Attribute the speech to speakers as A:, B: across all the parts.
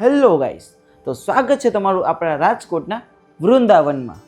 A: Hello guys તો સ્વાગત છે તમારું આપણા રાજકોટના વૃંદાવનમાં.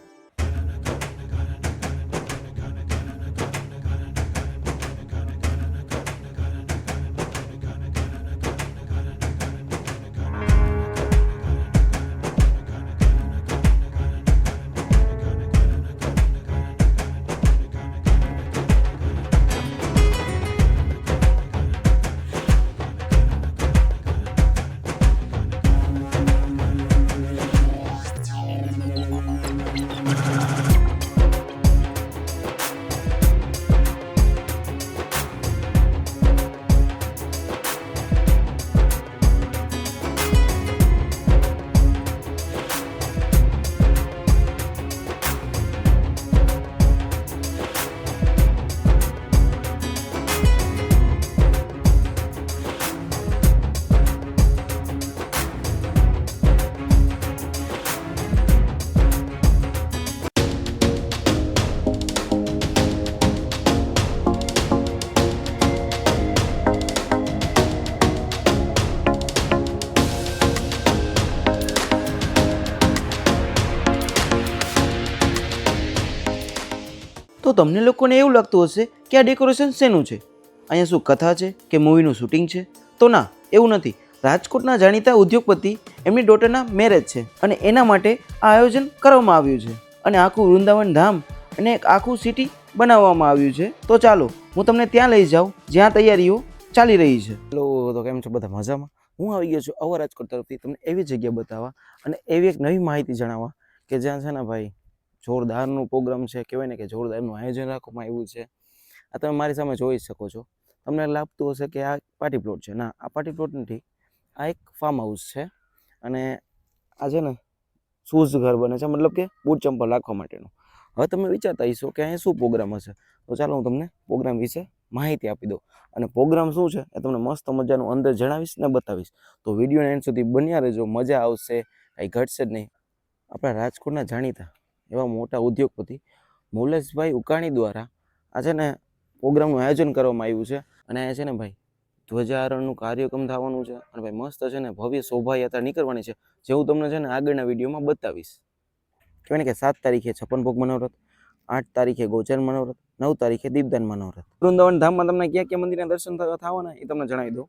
A: તમને લોકોને એવું લાગતું હશે કે આ ડેકોરેશન શેનું છે? અહીંયા શું કથા છે કે મૂવીનું શૂટિંગ છે? તો ના, એવું નથી. રાજકોટના જાણીતા ઉદ્યોગપતિ એમની ડોટરના મેરેજ છે અને એના માટે આ આયોજન કરવામાં આવ્યું છે. અને આખું વૃંદાવન ધામ અને એક આખું સિટી બનાવવામાં આવ્યું છે. તો ચાલો, હું તમને ત્યાં લઈ જાઉં, જ્યાં તૈયારીઓ ચાલી રહી છે. હેલો, તો કેમ છો બધા મજામાં? હું આવી ગયો છું અવર રાજકોટ તરફથી તમને એવી જગ્યા બતાવવા અને એવી એક નવી માહિતી જણાવવા કે જ્યાં છે ને ભાઈ જોરદારનો પ્રોગ્રામ છે, કહેવાય ને કે જોરદારનું આયોજન રાખવામાં આવ્યું છે. આ તમે મારી સામે જોઈ શકો છો. તમને લાગતું હશે કે આ પાર્ટી પ્લોટ છે. ના, આ પાર્ટી પ્લોટ નથી. આ એક ફાર્મ હાઉસ છે અને આ છે ને શૂઝ ઘર બને છે, મતલબ કે બૂટ ચંપલ રાખવા માટેનું. હવે તમે વિચારતા હશો કે અહીંયા શું પ્રોગ્રામ હશે? તો ચાલો હું તમને પ્રોગ્રામ વિશે માહિતી આપી દઉં. અને પ્રોગ્રામ શું છે એ તમને મસ્ત મજાનું અંદર જણાવીશ ને બતાવીશ. તો વીડિયો એન્ડ સુધી બન્યા રહેજો. મજા આવશે. કંઈ ઘટશે જ નહીં. આપણા રાજકોટના જાણીતા એવા મોટા ઉદ્યોગપતિ મુલેશભાઈ ઉકાણી દ્વારા આ છે ને પ્રોગ્રામનું આયોજન કરવામાં આવ્યું છે. અને અહીંયા છે ને ભાઈ ધ્વજારોહણનું કાર્યક્રમ થવાનું છે અને ભાઈ મસ્ત છે ને ભવ્ય શોભાયાત્રા નીકળવાની છે, જે હું તમને છે ને આગળના વિડીયોમાં બતાવીશ. કહેવાય ને કે સાત તારીખે છપ્પન ભોગ મનોરથ, આઠ તારીખે ગોચર મનોરથ, નવ તારીખે દીપદાન મનોરથ. વૃંદાવન ધામમાં તમને ક્યાં ક્યાં મંદિરના દર્શન થવા થવાના એ તમને જણાવી દઉં.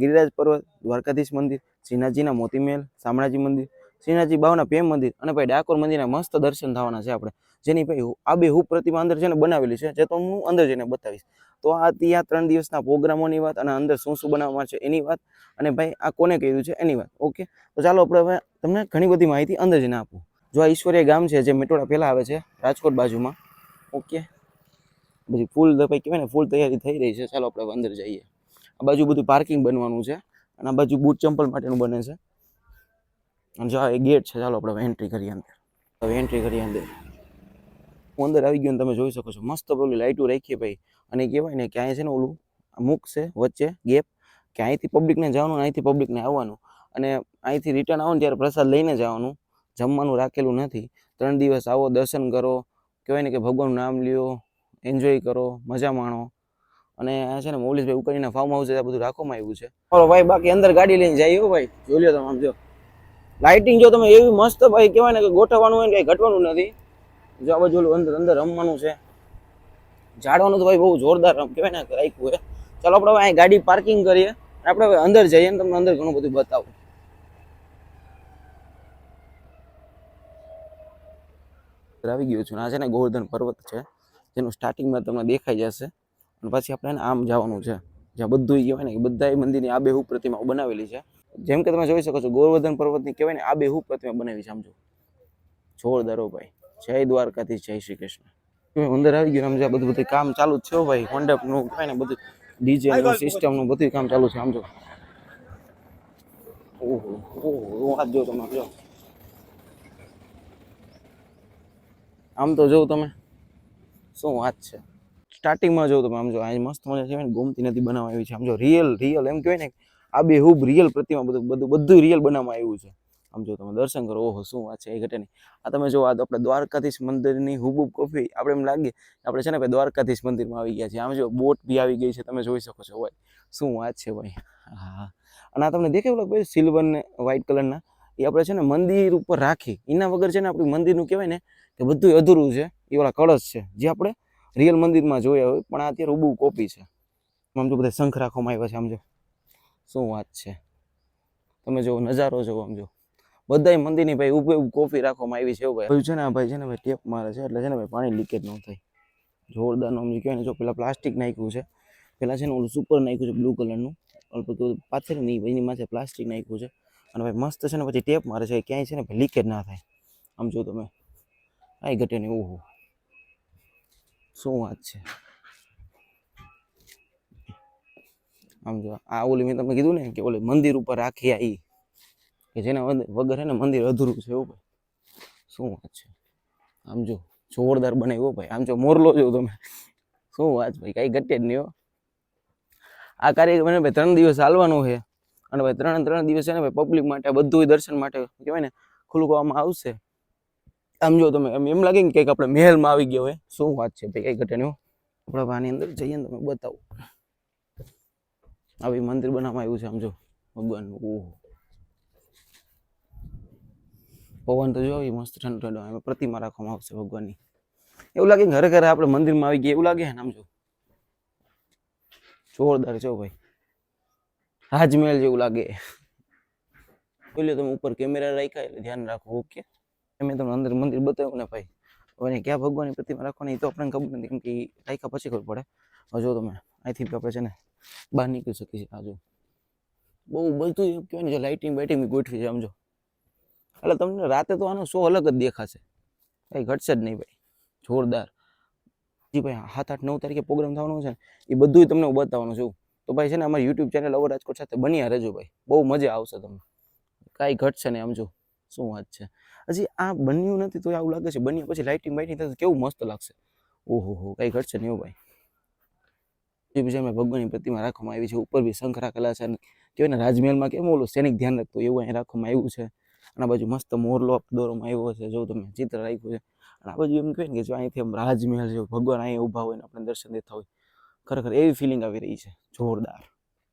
A: ગિરિરાજ પર્વત, દ્વારકાધીશ મંદિર શ્રીનાથજીના મોતી મહેલ શામળાજી મંદિર શ્રીનાથજી બાવના પ્રેમ મંદિર અને ભાઈ ડાકોર મંદિરના મસ્ત દર્શન થવાના છે આપણે. જેની ભાઈ આબે હું પ્રતિમા અંદર છે ને બનાવેલી છે, જે તો હું અંદર જઈને બતાવીશ. તો આ ત્યાં ત્રણ દિવસના પ્રોગ્રામોની વાત અને અંદર શું શું બનાવવામાં છે એની વાત અને ભાઈ આ કોને કર્યું છે એની વાત, ઓકે? તો ચાલો આપણે હવે તમને ઘણી બધી માહિતી અંદર જઈને આપું. જો આ ઈશ્વરીય ગામ છે જે મેટોડા પહેલાં આવે છે, રાજકોટ બાજુમાં, ઓકે? પછી ફૂલ ભાઈ કહેવાય ને, ફૂલ તૈયારી થઈ રહી છે. ચાલો આપણે અંદર જઈએ. આ બાજુ બધું પાર્કિંગ બનવાનું છે અને આ બાજુ બૂટ ચંપલ માટેનું બને છે. જો એ ગેટ છે, ચાલો આપણે એન્ટ્રી કરીએ અંદર. હવે એન્ટ્રી કરીએ અંદર. હું અંદર આવી ગયો તમે જોઈ શકો છો, મસ્ત પેલી લાઇટો રાખીએ ભાઈ. અને કહેવાય ને કે છે ને ઓલું મુક છે, વચ્ચે ગેપ કે અહીંથી પબ્લિકને જવાનું અહીંથી પબ્લિકને આવવાનું. અને અહીંથી રિટર્ન આવો ને ત્યારે પ્રસાદ લઈને જવાનું. જમવાનું રાખેલું નથી. ત્રણ દિવસ આવો, દર્શન કરો, કહેવાય ને કે ભગવાનનું નામ લ્યો એન્જોય કરો, મજા માણો. અને આ છે ને મૌલિશભાઈ ઉકાળીના ફાર્મ હાઉસ બધું રાખવામાં આવ્યું છે. ભાઈ, બાકી અંદર ગાડી લઈને જઈએ એવું ભાઈ. જોઈ લો તમે આમ જો. લાઇટિંગ જો તમે એવી મસ્ત ભાઈ કહેવાય ને કે ગોઠવવાનું હોય ને કંઈ ઘટવાનું નથી. જો આ બાજુ અંદર અંદર રમવાનું છે. ઝાડવાનું તો ભાઈ બહુ જોરદાર રમ કહેવાય ને રાખ્યું હોય ચાલો આપણે હવે અહીં ગાડી પાર્કિંગ કરીએ. આપણે હવે અંદર જઈએ ને તમને અંદર ઘણું બધું બતાવું. આવી ગયો છું. આ છે ને ગોવર્ધન પર્વત છે. જેનું સ્ટાર્ટિંગમાં તમને દેખાઈ જશે. અને પછી આપણે આમ જવાનું છે. જ્યાં બધું કહેવાય ને કે બધા મંદિરની આ બે પ્રતિમાઓ બનાવેલી છે. જેમ કે તમે જોઈ શકો છો ગોવર્ધન પર્વતની કહેવાય ને આબેહૂબ પ્રતિમા બનાવી સમજો જોરદાર હો ભાઈ. જય દ્વારકાથી જય શ્રી કૃષ્ણ. અંદર આવી ગયું સમજો બધું બધું કામ ચાલુ જ છે ભાઈ. મંડપનું કહેવાય ને બધું ડીજે નું સિસ્ટમનું બધું કામ ચાલુ છે સમજો ઓહો ઓહો જો તમે જો. આમ તો જોઉં તમે શું વાત છે. સ્ટાર્ટિંગમાં જોઉં તમે આમ જો આ મસ્ત મજા છે ને ગોમતી નથી બનાવવા આવી છે આમ જો રિયલ રિયલ એમ કહેવાય ને આ બે હુબ રિયલ પ્રતિમા બધું બધું બધું રિયલ બનાવવામાં આવ્યું છે. આમ જો તમે દર્શન કરો, ઓહો, શું વાત છે, એ ઘટે નહીં આ તમે જો, આ આપણે દ્વારકાધીશ મંદિરની હુબુબ કોફી, આપણે એમ લાગે આપણે છે ને ભાઈ દ્વારકાધીશ મંદિરમાં આવી ગયા છે આમ જો, બોટ બી આવી ગઈ છે, તમે જોઈ શકો છો ભાઈ શું વાત છે ભાઈ. હા. અને આ તમને દેખાય ભાઈ સિલ્વર ને વ્હાઇટ કલરના એ આપણે છે ને મંદિર ઉપર રાખી એના વગર છે ને આપણું મંદિરનું કહેવાય ને કે બધું અધૂરું છે. એ ઓલા કળશ છે, જે આપણે રિયલ મંદિરમાં જોયા હોય. પણ આ અત્યારે ઉબુ કોપી છે. આમ જો, બધા શંખ રાખવામાં આવ્યા છે, આમ જો. શું વાત છે? તમે જો નજારો જો આમ જો બધાય મંદિરની ભાઈ ઊભે ઊભ કોફી રાખવામાં આવી છે ભાઈ. છે ને ભાઈ છે ને, ભાઈ ટેપ મારે છે, એટલે છે ને ભાઈ પાણી લીકેજ ન થાય. જોરદાર નામ કહેવાય ને, જો પેલા પ્લાસ્ટિક નાખ્યું છે, પેલા છે ને ઓલું સુપર નાખ્યું છે બ્લુ કલરનું ઓલું પાછળ નહીં એની માથે પ્લાસ્ટિક નાખ્યું છે. અને ભાઈ મસ્ત છે ને, પછી ટેપ મારે છે ક્યાંય છે ને ભાઈ લીકેજ ના થાય. આમ જો તમે. આઈ ઘટે નહીં ઓહો. શું વાત છે? આમ જો, આ ઓલી મેં તમને કીધું ને કે ઓલી મંદિર ઉપર રાખી આ કે જેના વગર- હે ને મંદિર અધૂરું છે એવું ભાઈ. શું વાત છે? આમ જો, જોરદાર બનાવ્યો ભાઈ. આમ જો મોરલો જો તમે. શું વાત ભાઈ, કાંઈ ઘટે જ નહીં હો. આ કાર્યક્રમ એને ભાઈ ત્રણ દિવસ ચાલવાનો છે. અને ભાઈ ત્રણ ત્રણ દિવસ છે ને ભાઈ પબ્લિક માટે બધું દર્શન માટે, કહેવાય ને ખુલ્લું કરવામાં આવશે. આમ જો તમે એમ એમ લાગે ને કંઈક આપણે મહેલમાં આવી ગયો હોય શું વાત છે ભાઈ, કંઈ ઘટે નહીં હો. આપણે આની અંદર જઈએ ને તમે, બતાવો. આવી મંદિર બનાવવામાં આવ્યું છે, આમ જો. ભગવાનનું ઓહો પવન તો જો મસ્ત ઠંડો ઠંડો પ્રતિમા રાખવામાં આવશે ભગવાનની. એવું લાગે ઘરે ઘરે આપણે મંદિરમાં આવી ગયા, એવું લાગે ને આમ જો. જોરદાર છો ભાઈ. રાજમહેલ જેવું લાગે. બોલ્યો તમે ઉપર કેમેરા રાખ્યા એટલે ધ્યાન રાખો, ઓકે? મેં તમને અંદર મંદિર બતાવ્યું ને ભાઈ. હવે ક્યાં ભગવાનની પ્રતિમા રાખવાની તો આપણને ખબર નથી, કેમ કે રાખ્યા પછી ખબર પડે. હવે જો તમે, અહીંથી આપણે છે ને બહાર નીકળી શકીએ છીએ. આજુ બહુ બધું એમ કહેવાય ને જો લાઇટિંગ બાઇટિંગ ગોઠવી છે સમજો એટલે તમને રાતે તો આનો શો અલગ જ દેખાશે. કંઈ ઘટશે જ નહીં ભાઈ. જોરદાર. જી ભાઈ સાત, આઠ, નવ તારીખે પ્રોગ્રામ થવાનો છે ને, એ બધું તમને હું બતાવવાનું છું. તો ભાઈ છે ને અમારી યુટ્યુબ ચેનલ અવર રાજકોટ સાથે બન્યા રહેજો ભાઈ. બહુ મજા આવશે તમને. કાંઈ ઘટશે નહીં, આમ જો. શું વાત છે? હજી આ બન્યું નથી તો આવું લાગે છે. બન્યા પછી લાઇટિંગ બાઇટિંગ થશે કેવું મસ્ત લાગશે. ઓહો હો, કાંઈ ઘટશે નહીં ભાઈ. એ બીજા મેં ભગવાનની પ્રતિમા રાખવામાં આવી છે. ઉપર બી શંખ રાખેલા છે અને કહેવાય ને રાજમહેલમાં કેમ ઓલું સૈનિક ધ્યાન રાખતું એવું અહીં રાખવામાં આવ્યું છે. અને આ બાજુ મસ્ત મોરલો દોરવામાં આવ્યો છે. જો તમે ચિત્ર રાખ્યું છે. અને આ બાજુ એમ કહેવાય ને કે જો અહીંથી આમ રાજમહેલ છે ભગવાન અહીં ઊભા હોય ને આપણે દર્શન દેતા હોય, ખરેખર એવી ફિલિંગ આવી રહી છે. જોરદાર.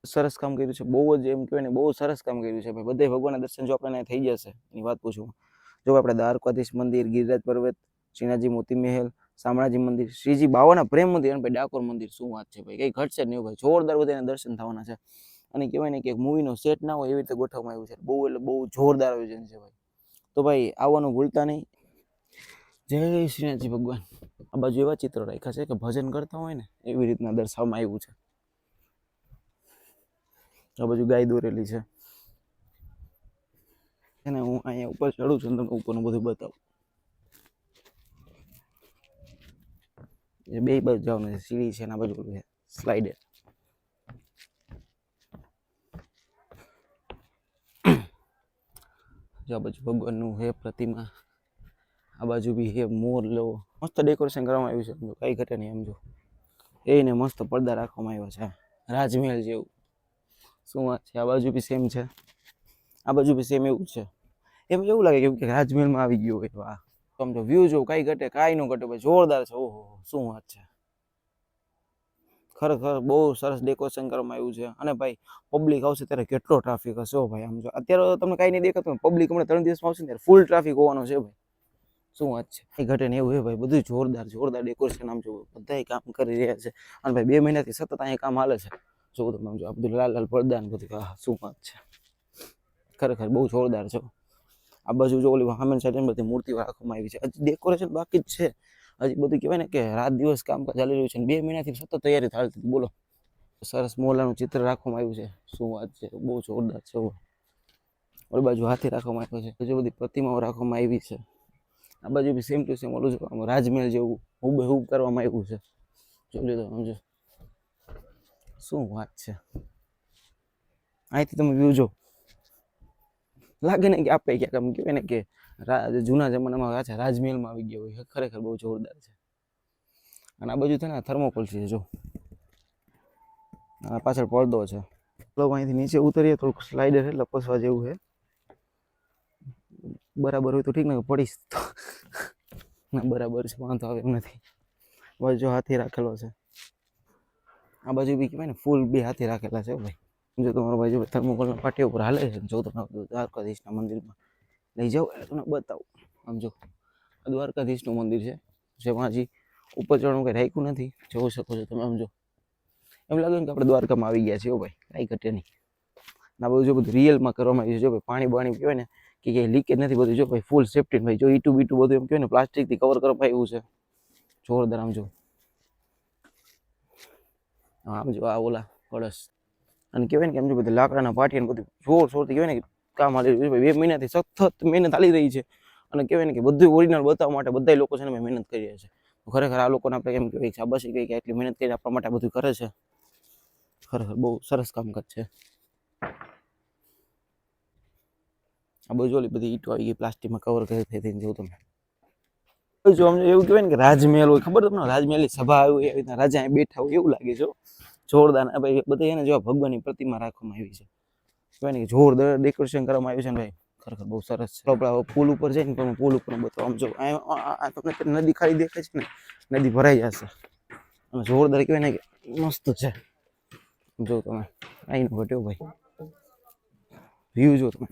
A: સરસ કામ કર્યું છે. બહુ જ એમ કહેવાય ને બહુ સરસ કામ કર્યું છે. ભાઈ બધા ભગવાનના દર્શન જો આપણે થઈ જશે, એની વાત પૂછું. જો આપણે દ્વારકાધીશ મંદિર, ગિરિરાજ પર્વત શ્રીનાથજી મોતી મહેલ શામળાજી મંદિર, શ્રીજી બાવાના પ્રેમ મંદિર અને ભાઈ ડાકોર મંદિર, શું વાત છે ભાઈ? કંઈ ઘટશે નહીં ભાઈ. જોરદાર બધાના દર્શન થવાના છે. અને કહેવાય ને કે મૂવીનો સેટ ના હોય એવી રીતે ગોઠવવામાં આવ્યું છે. બહુ એટલે બહુ જોરદાર આયોજન છે ભાઈ. તો ભાઈ, આવવાનું ભૂલતા નહીં. જય શ્રીનાથજી ભગવાન. આ બાજુ એવા ચિત્રો રાખ્યા છે કે ભજન કરતા હોય ને, એવી રીતના દર્શાવવામાં આવ્યું છે. આ બાજુ ગાય દોરેલી છે. અને હું અહીંયા ઉપર ચડું છું તમને ઉપરનું બધું બતાવું. બે બાજુ જવાનું છે સીડી છે, એના બાજુ છે જો આ બાજુ ભગવાનનું હે પ્રતિમા, આ બાજુ બી હે મોર, લો. મસ્ત ડેકોરેશન કરવામાં આવ્યું છે, સમજો. કઈ ઘટે નહીં, સમજો. એને મસ્ત પડદા રાખવામાં આવ્યા છે રાજમહેલ જેવું. શું વાત છે? આ બાજુ બી સેમ છે. આ બાજુ બી સેમ એવું છે. એમ એવું લાગે કેમ કે રાજમહેલમાં આવી ગયો હોય, વાહ. સમજો વ્યૂ જો કાંઈ ઘટે, કાંઈ ન ઘટે ભાઈ જોરદાર છે. ઓહો, શું વાત છે. ખરેખર બહુ સરસ ડેકોરેશન કરવામાં આવ્યું છે. અને ભાઈ પબ્લિક આવશે ત્યારે કેટલો ટ્રાફિક હશે હો ભાઈ, આમ જો. અત્યારે તમને કાંઈ નહીં દેખાતું પબ્લિક હમણાં ત્રણ દિવસમાં આવશે ત્યારે ફૂલ ટ્રાફિક હોવાનો છે ભાઈ. શું વાત છે. એ ઘટે ને એવું હે ભાઈ બધું જોરદાર જોરદાર ડેકોરેશન આમ જો બધાય કામ કરી રહ્યા છે. અને ભાઈ, બે મહિનાથી સતત અહીંયા કામ હાલે છે. જો તમે આમ જો, આ બધું લાલ લાલ પડદા ને બધું શું વાત છે. ખરેખર બહુ જોરદાર છે આ બાજુ જો ઓલી સામેની સાઈડ બધી મૂર્તિઓ રાખવામાં આવી છે. હજી ડેકોરેશન બાકી જ છે. હજી બધું કહેવાય ને કે રાત દિવસ કામકાજ ચાલી રહ્યું છે બે મહિનાથી સતત તૈયારી ચાલતી બોલો. સરસ મોલાનું ચિત્ર રાખવામાં આવ્યું છે. શું વાત છે? બહુ જોરદાર છે. ઓલી બાજુ હાથી રાખવામાં આવ્યો છે. હજુ બધી પ્રતિમાઓ રાખવામાં આવી છે. આ બાજુ બી સેમ ટુ સેમ ઓલું આમ રાજમહેલ જેવું હુબેહૂબ કરવામાં આવ્યું છે. જોઈ લો સમજો શું વાત છે? અહીંથી તમે વ્યૂ જો. લાગે ને કે આપે ક્યાંક આમ કહેવાય ને કે જૂના જમાનામાં રાજા રાજમહેલમાં આવી ગયા હોય ખરેખર બહુ જોરદાર છે. અને આ બાજુ છે ને થર્મોકોલ છે, જો. આ પાછળ પડદો છે. ચલો અહીંથી નીચે ઉતરીએ, થોડુંક સ્લાઇડર છે લપસવા જેવું છે. બરાબર હોય તો ઠીક ને પડીશ તો. ના, બરાબર છે, વાંધો આવે એમ નથી. બાજુ હાથી રાખેલો છે. આ બાજુ બી કહેવાય ને, ફૂલ બી હાથી રાખેલા છે ભાઈ. જો તમારો ભાઈ જો થર્મોકોલના પાટી ઉપર હાલે છે, જો તમે દ્વારકાધીશના મંદિરમાં લઈ જાઓ. એટલે તમને બતાવું. આમ જો, આ દ્વારકાધીશનું મંદિર છે જેમાં હજી ઉપર ચડવાનું કંઈ રાખ્યું નથી. જોઈ શકો છો તમે, આમ જો. એમ લાગે કે આપણે દ્વારકામાં આવી ગયા છીએ ભાઈ, કાંઈ ઘટે નહીં. ના બધું જો બધું રિયલમાં કરવામાં આવ્યું છે, જો ભાઈ પાણી બાણી પીવાય ને, કે ક્યાંય લીકેજ નથી બધું, જો ભાઈ ફૂલ સેફ્ટી ભાઈ, જો ઈટું બીટું બધું એમ કહેવાય ને પ્લાસ્ટિકથી કવર કરવામાં આવ્યું છે. જોરદાર આમ જો. આમ જો, આ ઓલા કળશ. અને કહેવાય ને કે એમ જો બધા લાકડાના પાટિયા બધું જોર જોરથી કહેવાય ને કે કામ હાલી રહ્યું છે. બે મહિનાથી સખત મહેનત હાલી રહી છે. અને કહેવાય ને કે બધું ઓરિજિનલ બતાવવા માટે બધા લોકો છે ને મહેનત કરી રહ્યા છે. ખરેખર આ લોકોને આપણે એમ કહેવાય કે શાબાશી કહી કે આટલી મહેનત કરીને આપણા માટે બધું કરે છે. ખરેખર બહુ સરસ કામકાજ છે. આ બાજુ ઓલી બધી ઈટો આવી ગઈ, પ્લાસ્ટિકમાં કવર કરી થઈ થઈને જોઉં તમે. જો આમ એવું કહેવાય ને કે રાજમહેલ હોય, ખબર તમને? રાજમહેલની સભા આવી હોય, એવી રીતના રાજા અહીંયા બેઠા હોય, એવું લાગે છે. જોરદાર. ભાઈ બધા એને જેવા ભગવાનની પ્રતિમા રાખવામાં આવી છે. કહેવાય ને જોરદાર ડેકોરેશન કરવામાં આવ્યું છે ને ભાઈ. ખરેખર બહુ સરસ છે. આપણે પુલ ઉપર જઈને તમે પુલ ઉપર બતાવો આમ જો, આ તમને નદી ખાલી દેખાય છે ને? નદી ભરાઈ જશે. અને જોરદાર કહેવાય ને કે મસ્ત છે. જો તમે આઈનો ઘટ્યો ભાઈ. વ્યૂ જો તમે.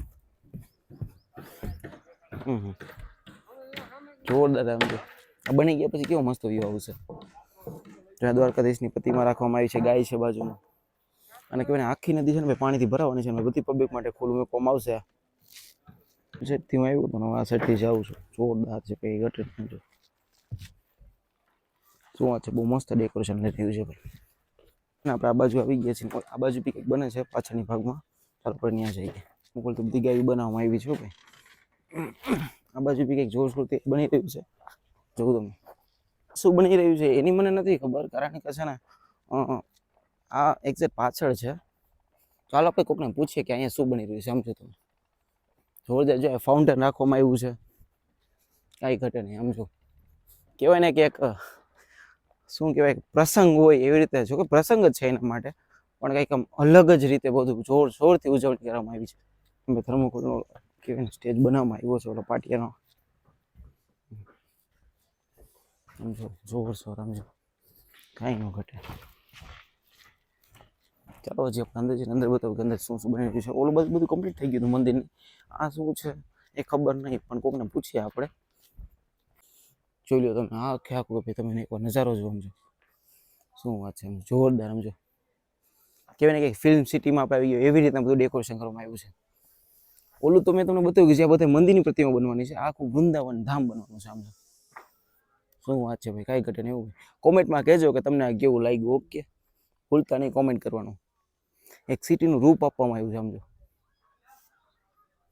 A: જોરદાર આમ જો. આ બની ગયા પછી કેવો મસ્ત વ્યૂ આવશે. જ્યાં દ્વારકાધીશની પ્રતિમા રાખવામાં આવી છે, ગાય છે બાજુમાં. અને કહેવાય આખી નદી છે ને પાણીથી ભરાવાની છે બધી પબ્લિક માટે ખુલ્લું મૂકવામાં આવશે જેટથી હું આવ્યો પણ આ સાઈડથી જાઉં છું. જોરદાર છે કંઈ ઘટે જો શું છે, બહુ મસ્ત ડેકોરેશન રહ્યું છે ભાઈ. અને આપણે આ બાજુ આવી ગયા છીએ આ બાજુ બી કંઈક બને છે પાછળની ભાગમાં. ચાલો આપણે ત્યાં જઈએ. મુકુલ તો બધી ગાયું બનાવવામાં આવી છે ભાઈ. આ બાજુ બી કંઈક જોર જોરથી બની રહ્યું છે. જોઉં તમે શું બની રહ્યું છે એની મને નથી ખબર. કારણ કે છે ને આ એક્ઝેક્ટ પાછળ છે. ચાલો આપણે કોકને પૂછીએ કે અહીંયા શું બની રહ્યું છે, સમજો તમે. જોરદાર જો ફાઉન્ટેન રાખવામાં આવ્યું છે. કાંઈ ઘટે નહીં, સમજો. કહેવાય ને કે એક, શું કહેવાય પ્રસંગ હોય એવી રીતે જો કે પ્રસંગ જ છે એના માટે, પણ કંઈક આમ અલગ જ રીતે બધું જોર જોરથી ઉજવણી કરવામાં આવી છે. થર્મોકોલનો કહેવાય સ્ટેજ બનાવવામાં આવ્યો છે, ઓલો પાટિયાનો. સમજો જોર સોર સમજો કાંઈ ન ઘટે. ચાલો, હજી આપણે અંદર જઈને કે અંદર શું શું બની રહ્યું છે. ઓલું બધું બધું કમ્પ્લીટ થઈ ગયું હતું મંદિરની. આ શું છે? એ ખબર નહીં, પણ કોકને પૂછીએ આપણે. જોઈ લો તમે આખે આખું ભાઈ? તમે એકવાર નજારો જો સમજો. શું વાત છે જોરદાર, સમજો. કહેવાય ને કે ફિલ્મ સિટીમાં આપણે આવી ગયો, એવી રીતના બધું ડેકોરેશન કરવામાં આવ્યું છે. ઓલું તો મેં તમને બતાવ્યું કે જ્યાં બધા મંદિરની પ્રતિમા બનવાની છે, આખું વૃંદાવન ધામ બનવાનું છે, સમજો. શું વાત છે ભાઈ, કાંઈ ઘટે એવું કોમેન્ટમાં કહેજો કે તમને આ કેવું લાગ્યું ઓકે ભૂલતા નહીં કોમેન્ટ કરવાનું. એક સિટીનું રૂપ આપવામાં આવ્યું છે, સમજો.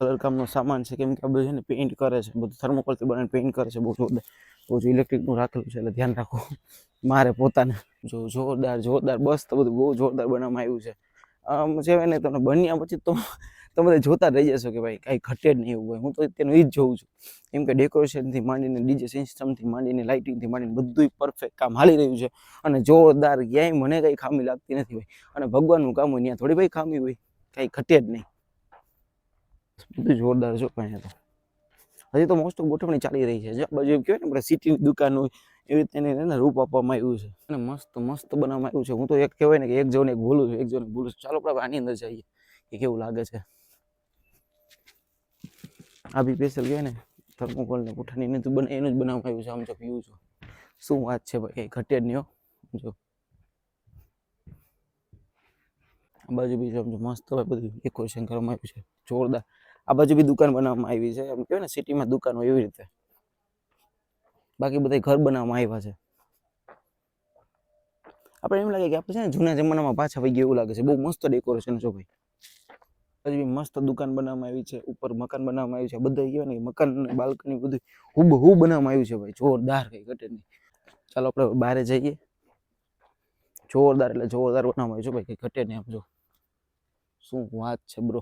A: કલરકામનો સામાન છે, કેમ કે આ બધું છે ને પેઇન્ટ કરે છે, બધું થર્મોકોલથી બનાવીને પેઇન્ટ કરે છે, બહુ જોરદાર. બહુ ઇલેક્ટ્રિકનું રાખેલું છે, એટલે ધ્યાન રાખો. મારે પોતાને જો જોરદાર જોરદાર બસ તો બધું બહુ જોરદાર બનાવવામાં આવ્યું છે. આમ છે ને તમને બન્યા પછી તો તમે જોતા રહી જશો કે ભાઈ કાંઈ ઘટે જ નહીં એવું હોય. હું તો તેનું એ જ જોઉં છું. કેમ કે ડેકોરેશનથી માંડીને ડીજે સિસ્ટમથી માંડીને લાઇટિંગથી માંડીને બધું પરફેક્ટ કામ હાલી રહ્યું છે. અને જોરદાર ક્યાંય મને કંઈ ખામી લાગતી નથી ભાઈ અને ભગવાનનું કામ હોય, ત્યાં થોડી ભાઈ ખામી હોય. કાંઈ ઘટે જ નહીં. બધું જોરદાર જો અહીંયા તો. હજી તો મોસ્ટ ઓફ ગોઠવણી ચાલી રહી છે. બાજુ એમ કહેવાય ને, આપણે સિટીની દુકાન હોય, એવી રીતે એને રૂપ આપવામાં આવ્યું છે. અને મસ્ત મસ્ત બનાવવામાં આવ્યું છે. હું તો એક કહેવાય ને કે એક જોઈને એક ભૂલું છું, એક જોઈને ભૂલું છું. ચાલો આપણે આની અંદર જઈએ. કે કેવું લાગે છે? આ બી સ્પેશિયલ કહેવાય ને થર્મોકોલ ને પુઠાની જ બને, એનું જ બનાવવામાં આવ્યું છે, આમ જો પીવું છું. શું વાત છે ભાઈ, કંઈ ઘટે નહીં જો. આ બાજુ બી સમજો મસ્ત ભાઈ બધું ડેકોરેશન કરવામાં આવ્યું છે, જોરદાર. આ બાજુ બી દુકાન બનાવવામાં આવી છે એમ કહેવાય ને સિટીમાં દુકાન હોય એવી રીતે. બાકી બધા ઘર બનાવવામાં આવ્યા છે. આપણે એમ લાગે કે આપણે છે ને, જૂના જમાનામાં પાછા વહી ગયા એવું લાગે છે, બહુ મસ્ત ડેકોરેશન છે ભાઈ. બી મસ્ત દુકાન બનાવવામાં આવી છે, ઉપર મકાન બનાવવામાં આવ્યું છે બધા કહેવાય ને મકાન અને બાલ્કની બધું હુબહુ બનાવવામાં આવ્યું છે ભાઈ, જોરદાર કઈ ઘટે નહીં. ચાલો આપણે બહાર જઈએ. જોરદાર એટલે જોરદાર બનાવવામાં આવ્યું છે ભાઈ, કઈ ઘટે નહીં આમ જો. શું વાત છે બ્રો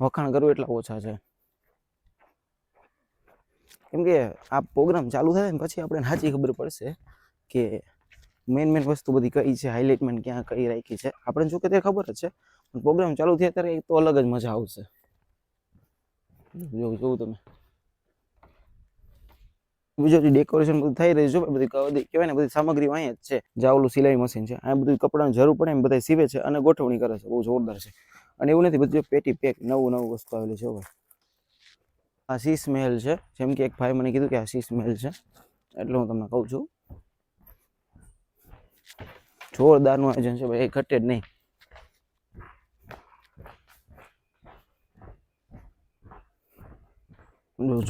A: વખાણ કરવું એટલા ઓછા છે. કેમ કે આ પ્રોગ્રામ ચાલુ થાય ને પછી આપણે સાચી ખબર પડશે કે મેન મેન વસ્તુ બધી કઈ છે હાઇલાઇટમેન્ટ ક્યાં કઈ રાખી છે. આપણે જો કે તે ખબર જ છે પ્રોગ્રામ ચાલુ થયા ત્યારે તો અલગ જ મજા આવશે. જોવું જોવું તમે. બીજું ડેકોરેશન બધું થઈ રહ્યું છે બધી કહેવાય ને, બધી સામગ્રી અહીંયા જ છે. જ્યાં ઓલું સિલાઈ મશીન છે. આ બધું કપડાની જરૂર પડે એમ બધા સીવે છે અને ગોઠવણી કરે છે. બહુ જોરદાર છે. અને એવું નથી, બધું પેટી પેક, નવું નવું વસ્તુ આવેલી છે ભાઈ. આ શીશ મહેલ છે? જેમ કે એક ભાઈ મને કીધું કે આ શીશ મહેલ છે. એટલે હું તમને કહું છું. જોરદારનું આયોજન છે, ભાઈ. ઘટે જ નહીં.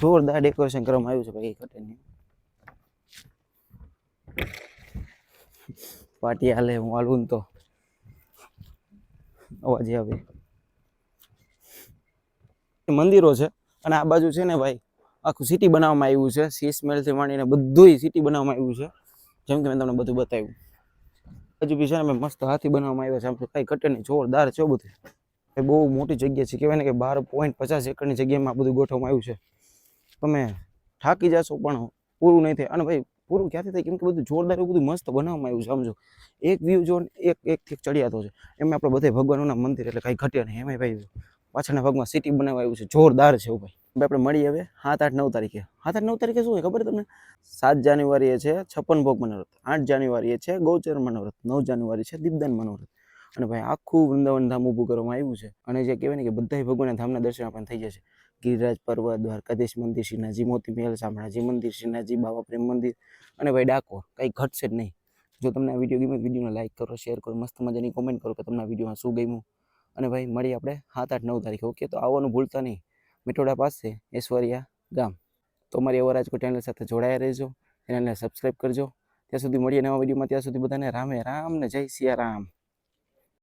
A: જોરદાર ડેકોરેશન કરવામાં આવ્યું છે ભાઈ કટેની પાર્ટી હાલે, હું હાલું તો. અવાજ આવે. મંદિરો છે, અને આ બાજુ છે ને ભાઈ, આખું સિટી બનાવવામાં આવ્યું છે શીશ મહેલથી માંડીને બધુંય સિટી બનાવવામાં આવ્યું છે. જેમ કે મેં તમને બધું બતાવ્યું. હજુ બી છે ને, મસ્ત હાથી બનાવવામાં આવ્યા છે, આમ તો કાંઈ જોરદાર છે બધું. એ બહુ મોટી જગ્યા છે, કહેવાય ને કે બાર પોઈન્ટ પચાસ એકરની જગ્યામાં બધું ગોઠવવામાં આવ્યું છે. તમે થાકી જશો પણ પૂરું નહીં થાય. અને ભાઈ, પૂરું ક્યાંથી થાય? કેમ કે બધું જોરદાર એવું બધું મસ્ત બનાવવામાં આવ્યું સમજો. એક વ્યૂ જો એક એકથી એક ચડિયાતો છે. એમાં આપણે બધે ભગવાનોના મંદિર એટલે કાંઈ ઘટે નહીં. એમાં ભાઈ, પાછળના ભાગમાં સિટી બનાવવા આવ્યું છે. જોરદાર છે ભાઈ. આપણે મળીએ હવે સાત, આઠ, નવ તારીખે. સાત, આઠ, નવ તારીખે શું હોય ખબર તમને? સાત જાન્યુઆરીએ છે છપ્પન ભોગ મનોરથ. આઠ જાન્યુઆરીએ છે ગૌચર મનોરથ. નવ જાન્યુઆરી છે દીપદાન મનોરથ. અને ભાઈ, આખું વૃંદાવન ધામ ઊભું કરવામાં આવ્યું છે. અને જે કહેવાય ને કે બધા ભગવાનના ધામના દર્શન આપણને થઈ જશે. ગિરિરાજ પર્વત, દ્વારકાધીશ મંદિર, શ્રીનાથજી મોતી મહેલ શામળાજી મંદિર, શ્રીનાથજી બાબા પ્રેમ મંદિર અને ભાઈ ડાકોર. કંઈ ઘટશે જ નહીં. જો તમને આ વીડિયો ગમે વિડીયોને લાઈક કરો શેર કરો, મસ્ત મજાની કોમેન્ટ કરો કે તમને આ વિડીયોમાં શું ગમ્યું. અને ભાઈ, મળીએ આપણે સાત આઠ નવ તારીખે. ઓકે તો આવવાનું ભૂલતા નહીં. મિટોડા પાસે, ઐશ્વર્યા ગામ. તો મારી એવા રાજકોટ ચેનલ સાથે જોડાયા રહેજો. ચેનલને સબસ્ક્રાઈબ કરજો. ત્યાં સુધી મળીએ નવા વિડીયોમાં ત્યાં સુધી બધાને રામે રામ ને જય સિયા રામ